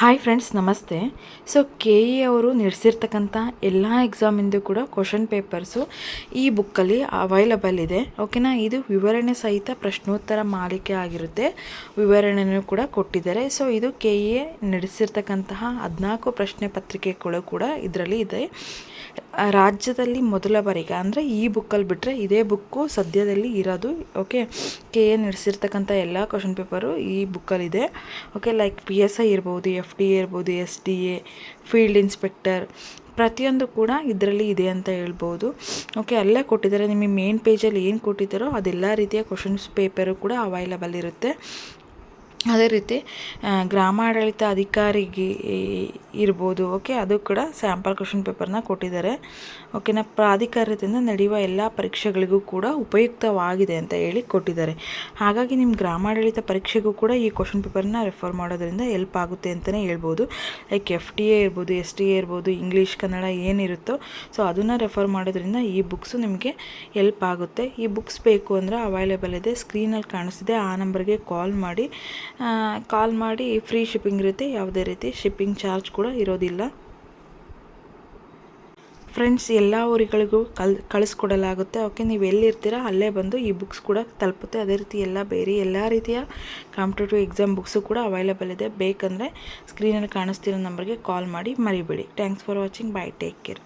Hi friends ನಮಸ್ತೆ. So K E ಅವರು ನಡೆಸಿರ್ತಕ್ಕಂಥ ಎಲ್ಲ ಎಕ್ಸಾಮಿಂದು ಕೂಡ ಕ್ವಶನ್ ಪೇಪರ್ಸು ಈ ಬುಕ್ಕಲ್ಲಿ ಅವೈಲಬಲ್ ಇದೆ. ಓಕೆನಾ ಇದು ವಿವರಣೆ ಸಹಿತ ಪ್ರಶ್ನೋತ್ತರ ಮಾಲಿಕೆ ಆಗಿರುತ್ತೆ. ವಿವರಣೆಯೂ ಕೂಡ ಕೊಟ್ಟಿದ್ದಾರೆ. ಸೊ ಇದು ಕೆ ಇ ಎ ನಡೆಸಿರ್ತಕ್ಕಂತಹ ಹದಿನಾಲ್ಕು ಪ್ರಶ್ನೆ ಪತ್ರಿಕೆಗಳು ಕೂಡ ಇದರಲ್ಲಿ ಇದೆ. ರಾಜ್ಯದಲ್ಲಿ ಮೊದಲ ಬಾರಿಗೆ, ಅಂದರೆ ಈ ಬುಕ್ಕಲ್ಲಿ ಬಿಟ್ಟರೆ ಇದೇ ಬುಕ್ಕು ಸದ್ಯದಲ್ಲಿ ಇರೋದು ಓಕೆ ಕೆ ಎ ನಡೆಸಿರ್ತಕ್ಕಂಥ ಎಲ್ಲ ಕ್ವಶನ್ ಪೇಪರು ಈ ಬುಕ್ಕಲ್ಲಿದೆ okay like P S I ಇರ್ಬೋದು ಎಫ್ ಡಿ ಎ ಇರ್ಬೋದು S D A field inspector ಪ್ರತಿಯೊಂದು ಕೂಡ ಇದರಲ್ಲಿ ಇದೆ ಅಂತ ಹೇಳ್ಬೋದು ಓಕೆ ಅಲ್ಲೇ ಕೊಟ್ಟಿದ್ದಾರೆ, ನಿಮಗೆ ಮೇನ್ ಪೇಜಲ್ಲಿ ಏನು ಕೊಟ್ಟಿದ್ದಾರೋ ಅದೆಲ್ಲ ರೀತಿಯ ಕ್ವಶನ್ಸ್ ಪೇಪರು ಕೂಡ ಅವೈಲಬಲ್ ಇರುತ್ತೆ. ಅದೇ ರೀತಿ ಗ್ರಾಮಾಡಳಿತ ಅಧಿಕಾರಿಗೆ ಇರ್ಬೋದು, ಓಕೆ, ಅದು ಕೂಡ ಸ್ಯಾಂಪಲ್ ಕ್ವಶನ್ ಪೇಪರ್ನ ಕೊಟ್ಟಿದ್ದಾರೆ. ಓಕೆನಾ, ಪ್ರಾಧಿಕಾರದಿಂದ ನಡೆಯುವ ಎಲ್ಲ ಪರೀಕ್ಷೆಗಳಿಗೂ ಕೂಡ ಉಪಯುಕ್ತವಾಗಿದೆ ಅಂತ ಹೇಳಿ ಕೊಟ್ಟಿದ್ದಾರೆ. ಹಾಗಾಗಿ ನಿಮ್ಮ ಗ್ರಾಮಾಡಳಿತ ಪರೀಕ್ಷೆಗೂ ಕೂಡ ಈ ಕ್ವಶನ್ ಪೇಪರ್ನ ರೆಫರ್ ಮಾಡೋದ್ರಿಂದ ಎಲ್ಪ್ ಆಗುತ್ತೆ ಅಂತಲೇ ಹೇಳ್ಬೋದು. ಲೈಕ್ ಎಫ್ ಟಿ ಎ ಇರ್ಬೋದು, ಎಸ್ ಟಿ ಎ ಇರ್ಬೋದು, ಇಂಗ್ಲೀಷ್, ಕನ್ನಡ ಏನಿರುತ್ತೋ, ಸೊ ಅದನ್ನು ರೆಫರ್ ಮಾಡೋದ್ರಿಂದ ಈ ಬುಕ್ಸು ನಿಮಗೆ ಎಲ್ಪ್ ಆಗುತ್ತೆ. ಈ ಬುಕ್ಸ್ ಬೇಕು ಅಂದರೆ ಅವೈಲೇಬಲ್ ಇದೆ ಸ್ಕ್ರೀನಲ್ಲಿ ಕಾಣಿಸ್ತಿದೆ, ಆ ನಂಬರ್ಗೆ ಕಾಲ್ ಮಾಡಿ ಕಾಲ್ ಮಾಡಿ ಫ್ರೀ ಶಿಪ್ಪಿಂಗ್ ಇರುತ್ತೆ, ಯಾವುದೇ ರೀತಿ ಶಿಪ್ಪಿಂಗ್ ಚಾರ್ಜ್ ಕೂಡ ಇರೋದಿಲ್ಲ. ಫ್ರೆಂಡ್ಸ್ ಎಲ್ಲ ಊರುಗಳಿಗೂ ಕಲ್, ಕಳಿಸ್ಕೊಡಲಾಗುತ್ತೆ. ಓಕೆ ನೀವು ಎಲ್ಲಿರ್ತೀರ, ಅಲ್ಲೇ ಬಂದು ಈ ಬುಕ್ಸ್ ಕೂಡ ತಲುಪುತ್ತೆ. ಅದೇ ರೀತಿ ಎಲ್ಲ ಬೇರೆ ಎಲ್ಲ ರೀತಿಯ ಕಾಂಪಿಟೇಟಿವ್ ಎಕ್ಸಾಮ್ ಬುಕ್ಸು ಕೂಡ ಅವೈಲೇಬಲ್ ಇದೆ. ಬೇಕಂದರೆ ಸ್ಕ್ರೀನಲ್ಲಿ ಕಾಣಿಸ್ತಿರೋ ನಂಬರ್ಗೆ ಕಾಲ್ ಮಾಡಿ, ಮರಿಬೇಡಿ. Thanks for watching bye take care